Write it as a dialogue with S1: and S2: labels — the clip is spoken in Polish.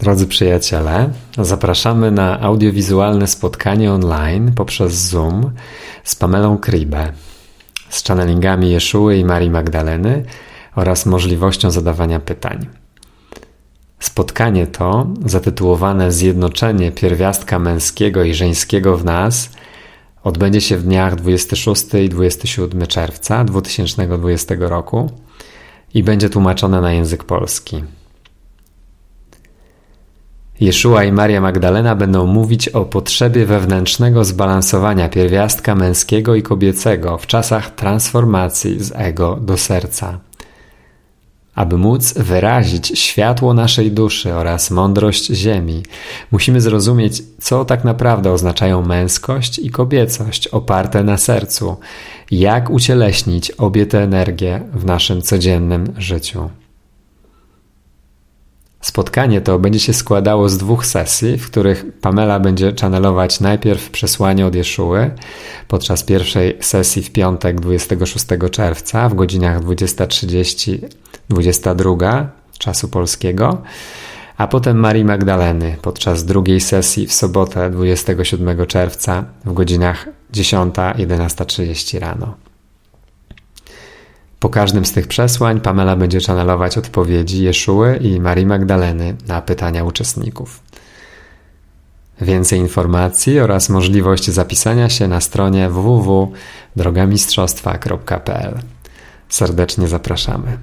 S1: Drodzy przyjaciele, zapraszamy na audiowizualne spotkanie online poprzez Zoom z Pamelą Kribe, z channelingami Jeszuły i Marii Magdaleny oraz możliwością zadawania pytań. Spotkanie to, zatytułowane Zjednoczenie pierwiastka męskiego i żeńskiego w nas, odbędzie się w dniach 26 i 27 czerwca 2020 roku i będzie tłumaczone na język polski. Jeszua i Maria Magdalena będą mówić o potrzebie wewnętrznego zbalansowania pierwiastka męskiego i kobiecego w czasach transformacji z ego do serca. Aby móc wyrazić światło naszej duszy oraz mądrość Ziemi, musimy zrozumieć, co tak naprawdę oznaczają męskość i kobiecość oparte na sercu, jak ucieleśnić obie te energie w naszym codziennym życiu. Spotkanie to będzie się składało z dwóch sesji, w których Pamela będzie channelować najpierw przesłanie od Jeszuły podczas pierwszej sesji w piątek 26 czerwca w godzinach 20.30-22 czasu polskiego, a potem Marii Magdaleny podczas drugiej sesji w sobotę 27 czerwca w godzinach 10-11.30 rano. Po każdym z tych przesłań Pamela będzie channelować odpowiedzi Jeszuły i Marii Magdaleny na pytania uczestników. Więcej informacji oraz możliwość zapisania się na stronie www.drogamistrzostwa.pl. Serdecznie zapraszamy.